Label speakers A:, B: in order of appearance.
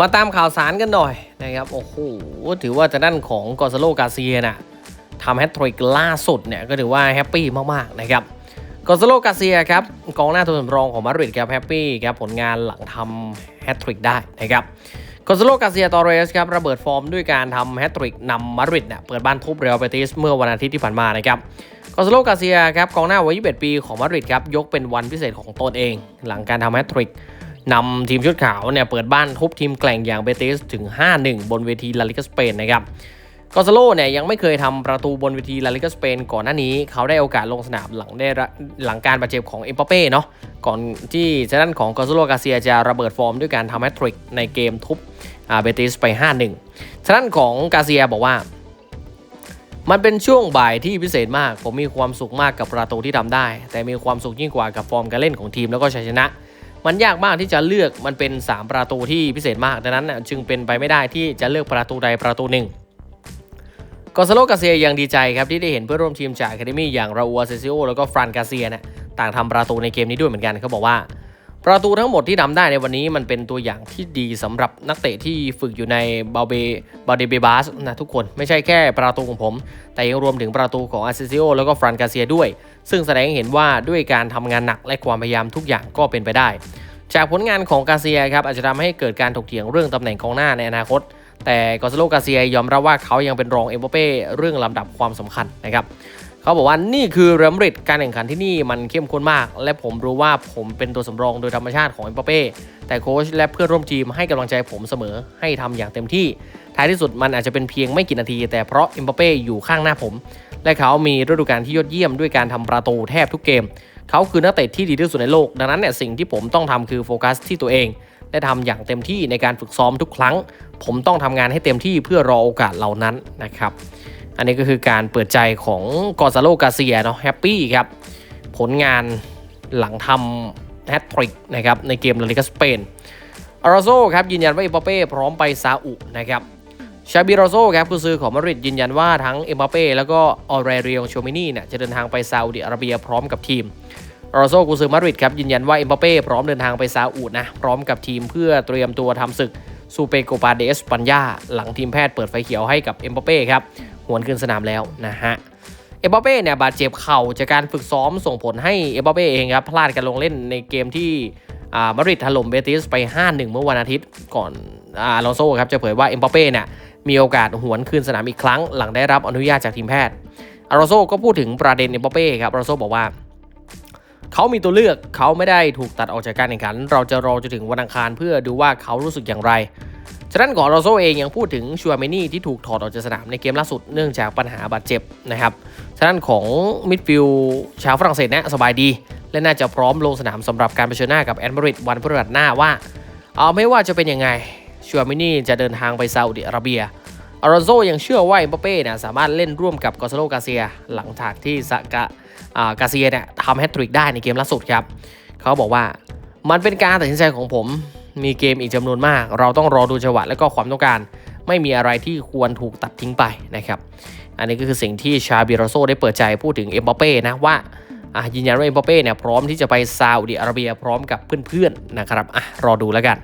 A: มาตามข่าวสารกันหน่อยนะครับ โอ้โห ถือว่าจะด้านของกอซาโลกาเซียน่ะทำแฮตทริกล่าสุดเนี่ยก็ถือว่าแฮปปี้มากๆนะครับกอซาโลกาเซียครับกองหน้าตัวสำรองของมาดริดครับแฮปปี้ครับผลงานหลังทำแฮตทริกได้นะครับกอซาโลกาเซียตอเรสครับระเบิดฟอร์มด้วยการทำแฮตทริกนำมาดริดเนี่ยเปิดบ้านทุบเรอัลเบติสเมื่อวันอาทิตย์ที่ผ่านมานะครับกอซาโลกาเซียครับกองหน้าวัย21ปีของมาดริดครับยกเป็นวันพิเศษของตนเอง หลังการทำแฮตทริก นำทีมชุดขาวเนี่ยเปิดบ้านทุบทีมแกล่งอย่างเบติสถึง 5-1 บนเวทีลาลิกาสเปนนะครับกอซาโลเนี่ยยังไม่เคยทำประตูบนเวทีลาลิกาสเปนก่อนหน้านี้ เขาได้โอกาสลงสนามหลังได้รับหลังการบาดเจ็บของเอ็มปาเป้เนาะก่อนที่จะด้านของกอซาโลกาเซียจะระเบิดฟอร์มด้วยการทำแฮตทริกในเกมทุบอ่าเบติสไป 5-1ทางด้านของกาเซียบอกว่า มันเป็นช่วงบ่ายที่พิเศษมาก ผมมีความสุขมากกับประตูที่ทำได้ แต่มีความสุขยิ่งกว่ากับฟอร์มการเล่นของทีมแล้วก็ชัยชนะ มันยากมากที่จะเลือกมันเป็น 3 ประตูที่พิเศษมากดังนั้นน่ะจึงเป็นไปไม่ได้ที่จะเลือกประตูใดประตูหนึ่งกอซาโลกาเซียยังดีใจครับที่ได้เห็นเพื่อนร่วมทีมจากแคดมี่อย่างราอูเซซิโอแล้วก็ฟรานกาเซียเนี่ยต่างทำประตูในเกมนี้ด้วยเหมือนกันเขาบอกว่า ประตูทั้งหมดที่ทำได้ในวันนี้มันเป็นตัวอย่างที่ดีสำหรับนักเตะที่ฝึกอยู่ในบาเบบาเดเบบาสนะทุกคนไม่ใช่แค่ประตูของผม แต่ยังรวมถึงประตูของอาเซซิโอแล้วก็ฟรานกาเซียด้วย ซึ่งแสดงให้เห็นว่าด้วยการทำงานหนักและความพยายามทุกอย่างก็เป็นไปได้ จากผลงานของกาเซียครับอาจจะทำให้เกิดการถกเถียงเรื่องตำแหน่งกองหน้าในอนาคต แต่กอซโลกาเซียยอมรับว่าเขายังเป็นรองเอ็มบัปเป้เรื่องลำดับความสำคัญนะครับ เขาบอกว่านี่คือเรอัลมาดริดการแข่งขันที่นี่มันเข้มข้นมาก และผมรู้ว่าผมเป็นตัวสำรองโดยธรรมชาติของเอ็มบัปเป้แต่โค้ชและเพื่อนร่วมทีมให้กำลังใจผมเสมอให้ทำอย่างเต็มที่ ท้ายที่สุดมันอาจจะเป็นเพียงไม่กี่นาที แต่เพราะเอ็มบัปเป้อยู่ข้างหน้าผม และเขามีฤดูกาลที่ยอดเยี่ยมด้วยการทำประตูแทบทุกเกม เขาคือนักเตะที่ดีที่สุดในโลก ดังนั้นเนี่ยสิ่งที่ผมต้องทำคือโฟกัสที่ตัวเองและทำอย่างเต็มที่ในการฝึกซ้อมทุกครั้ง ผมต้องทำงานให้เต็มที่เพื่อรอโอกาสเหล่านั้นนะครับ อันนี้ก็คือการเปิดใจของกอซาโลกาเซียเนาะแฮปปี้ครับ ผลงานหลังทำแฮตทริกนะครับในเกมลาลิกาสเปนอาราโซครับยืนยันว่าเอ็มบัปเป้พร้อมไปซาอุนะครับชาบิโรโซครับผู้ซื้อของมาดริดยืนยันว่าทั้งเอ็มบัปเป้แล้วก็ออเรเรียงโชมินีเนี่ยจะเดินทางไปซาอุดิอาระเบียพร้อมกับทีมอาราโซกุซือมาดริดครับยืนยันว่าเอ็มบัปเป้พร้อมเดินทางไปซาอุดนะพร้อมกับทีมเพื่อเตรียมตัวทำศึกซูเปโกปาเดสปัญญาหลังทีมแพทย์เปิดไฟเขียวให้กับเอ็มบัปเป้ครับ หวนขึ้นสนามแล้วนะฮะเอ็มบัปเป้เนี่ยบาดเจ็บเข่าจากการฝึกซ้อมส่งผลให้เอ็มบัปเป้เองครับพลาดการลงเล่นในเกมที่อ่ามาดริดถล่มเบติสไป 5-1 เมื่อวันอาทิตย์ก่อนอาลอนโซครับจะเผยว่าเอ็มบัปเป้เนี่ยมีโอกาสหวนคืนสนามอีกครั้ง หลังได้รับอนุญาตจากทีมแพทย์อาลอนโซก็พูดถึงประเด็นเอ็มบัปเป้ครับอาลอนโซบอกว่าเขามีตัวเลือกเขาไม่ได้ถูกตัดออกจากการแข่งขัน เราจะรอจนถึงวันอังคารเพื่อดูว่าเขารู้สึกอย่างไร ฉะนั้นกอโรโซเองยังพูดถึงชัวเมนี่ที่ถูกถอดออกจากสนามในเกมล่าสุดเนื่องจากปัญหาบาดเจ็บนะครับฉะนั้นของมิดฟิลชาวฝรั่งเศสนะสบายดี และน่าจะพร้อมลงสนามสำหรับการเผชิญหน้ากับแอนมาริดวันพฤหัสหน้าว่า เอาไม่ว่าจะเป็นยังไงชัวเมนี่จะเดินทางไปซาอุดิอาระเบียอารอนโซยังเชื่อว่าเอ็มบัปเป้เนี่ยสามารถเล่นร่วมกับกอซาโลกาเซีย หลังจากที่สกะอ่ากาเซียเนี่ยทำแฮตทริกได้ในเกมล่าสุดครับเขาบอกว่ามันเป็นการตัดสินใจของผม มีเกมอีกจำนวนมาก เราต้องรอดูจังหวะและก็ความต้องการ ไม่มีอะไรที่ควรถูกตัดทิ้งไปนะครับอันนี้ก็คือสิ่งที่ชาบิโรโซได้เปิดใจพูดถึงเอ็มบัปเป้นะว่ายืนยันว่าเอ็มบัปเป้เนี่ยพร้อมที่จะไปซาอุดิอาระเบียพร้อมกับเพื่อนๆนะครับอะรอดูแล้วกัน